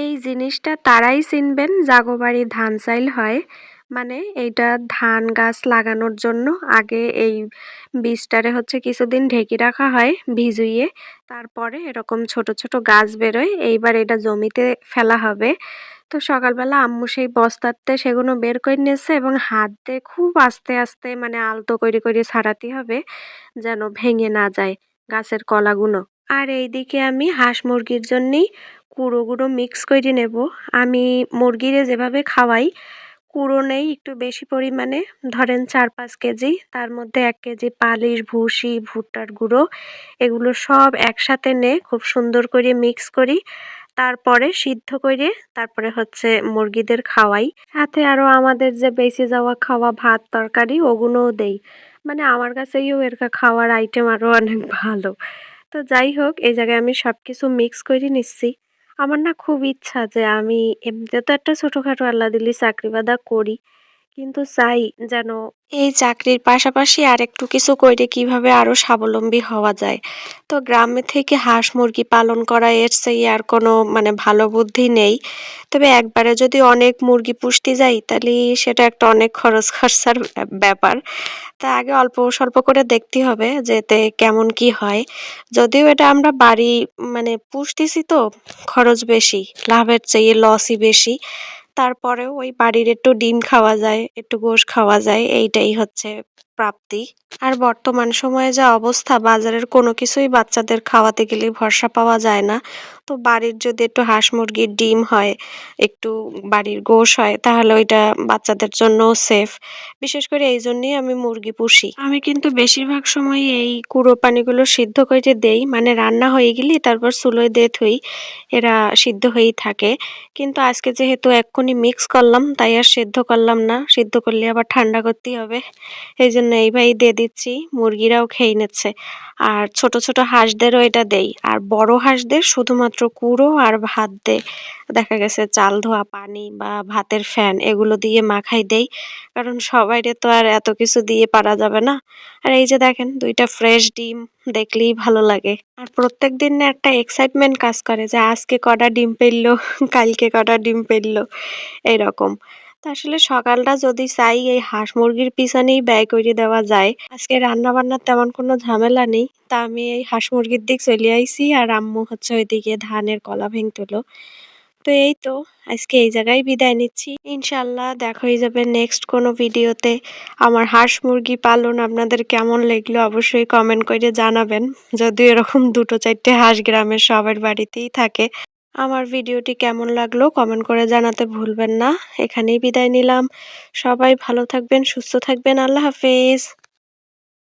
এই জিনিসটা তারাই চিনবেন জাগো বাড়ি ধান চাইল হয়। মানে এইটা ধান গাছ লাগানোর জন্য আগে এই বীজটারে হচ্ছে কিছুদিন ঢেকে রাখা হয় ভিজুইয়ে, তারপরে এরকম ছোট ছোট গাছ বেরোয়, এইবার এটা জমিতে ফেলা হবে। তো সকালবেলা আম্মু সেই বস্তাতে সেগুলো বের করে নিয়েছে এবং হাত দিয়ে খুব আস্তে আস্তে মানে আলতো করে করে ছাড়াতে হবে যেন ভেঙে না যায় গাছের কলাগুলো আর এইদিকে আমি হাঁস মুরগির জন্যেই কুড়ো গুঁড়ো মিক্স করে নেব। আমি মুরগিরে যেভাবে খাওয়াই, কুড়ো নেই একটু বেশি পরিমাণে, ধরেন চার পাঁচ কেজি, তার মধ্যে এক কেজি পালিশ, ভুসি, ভুট্টার গুঁড়ো, এগুলো সব একসাথে নে খুব সুন্দর করে মিক্স করি। তারপরে সিদ্ধ করে তারপরে হচ্ছে মুরগিদের খাওয়াই। সাথে আরও আমাদের যে বেঁচে যাওয়া খাওয়া ভাত, তরকারি ওগুলোও দেই। মানে আমার কাছেও এর খাওয়ার আইটেম আরও অনেক ভালো। তো যাই হোক, এই জায়গায় আমি সব কিছু মিক্স করে নিচ্ছি। আমার না খুব ইচ্ছা যে আমি এমনিতে তো একটা ছোটোখাটো আল্লাহ দিলি চাকরি বাদা করি। কিন্তু চাই যেন এই চাকরির পাশাপাশি আর একটু কিছু করে কীভাবে আরও স্বাবলম্বী হওয়া যায়। তো গ্রামে থেকে হাঁস মুরগি পালন করা এর সেই আর কোনো মানে ভালো বুদ্ধি নেই। তবে একবারে যদি অনেক মুরগি পুষতে যাই, তাহলে সেটা একটা অনেক খরচ খরচার ব্যাপার। তা আগে অল্প স্বল্প করে দেখতে হবে যে এতে কেমন কি হয়। যদিও এটা আমরা বাড়ি মানে পুষতেছি তো খরচ বেশি, লাভের চেয়ে লসই বেশি। তারপরেও ওই বাড়ির একটু ডিম খাওয়া যায়, একটু গোশ খাওয়া যায়, এইটাই হচ্ছে প্রাপ্তি। আর বর্তমান সময়ে যা অবস্থা, বাজারের কোনো কিছুই বাচ্চাদের খাওয়াতে গেলে ভরসা পাওয়া যায় না। তো বাড়ির যদি একটু হাঁস মুরগির ডিম হয়, একটু বাড়ির গোশ হয়, তাহলে ওইটা বাচ্চাদের জন্য সেফ বিশেষ করে এই জন্যই আমি মুরগি পুষি। আমি কিন্তু বেশিরভাগ সময় এই কুড়ো পানিগুলো সিদ্ধ করে দেই মানে রান্না হয়ে গেলে তারপর চুলোয় দিয়ে থুই, এরা সিদ্ধ হয়েই থাকে। কিন্তু আজকে যেহেতু এক্ষুনি মিক্স করলাম, তাই আর সিদ্ধ করলাম না। সিদ্ধ করলে আবার ঠান্ডা করতেই হবে। এই জন্য এইভাবেই দিয়ে দিচ্ছি, মুরগিরাও খেয়ে নিচ্ছে। আর ছোট ছোট হাঁসদেরও এটা দেই। আর বড় হাঁসদের শুধুমাত্র কুড়ো আর ভাত দে। দেখা গেছে চাল ধোয়া, পানি বা ভাতের ফ্যান, এগুলো দিয়ে মাখাই দেই। কারণ সবাইরে তো আর এত কিছু দিয়ে পারা যাবে না। আর এই যে দেখেন, দুইটা ফ্রেশ ডিম দেখলেই ভালো লাগে। আর প্রত্যেক দিন একটা এক্সাইটমেন্ট কাজ করে যে আজকে কটা ডিম পেললো, কালকে কটা ডিম পেললো এইরকম আসলে সকালটা যদি চাই, এই হাঁস মুরগির পিছনেই ব্যয় করে দেওয়া যায়। আজকে রান্না বান্নার তেমন কোনো ঝামেলা নেই। তা আমি এই হাঁস মুরগির দিক চলে আইসি আর আম্মু হচ্ছে ওইদিকে ধানের কলা ভেঙতুলো। তো এই তো, আজকে এই জায়গায় বিদায় নিচ্ছি। ইনশাল্লাহ দেখা হয়ে যাবে নেক্সট কোনো ভিডিওতে। আমার হাঁস মুরগি পালন আপনাদের কেমন লাগল অবশ্যই কমেন্ট করে জানাবেন। যদিও এরকম দুটো চারটে হাঁস গ্রামের সবার বাড়িতেই থাকে। আমার ভিডিওটি কেমন লাগল কমেন্ট করে জানাতে ভুলবেন না। এখানেই বিদায় নিলাম। সবাই ভালো থাকবেন, সুস্থ থাকবেন। আল্লাহ হাফেজ।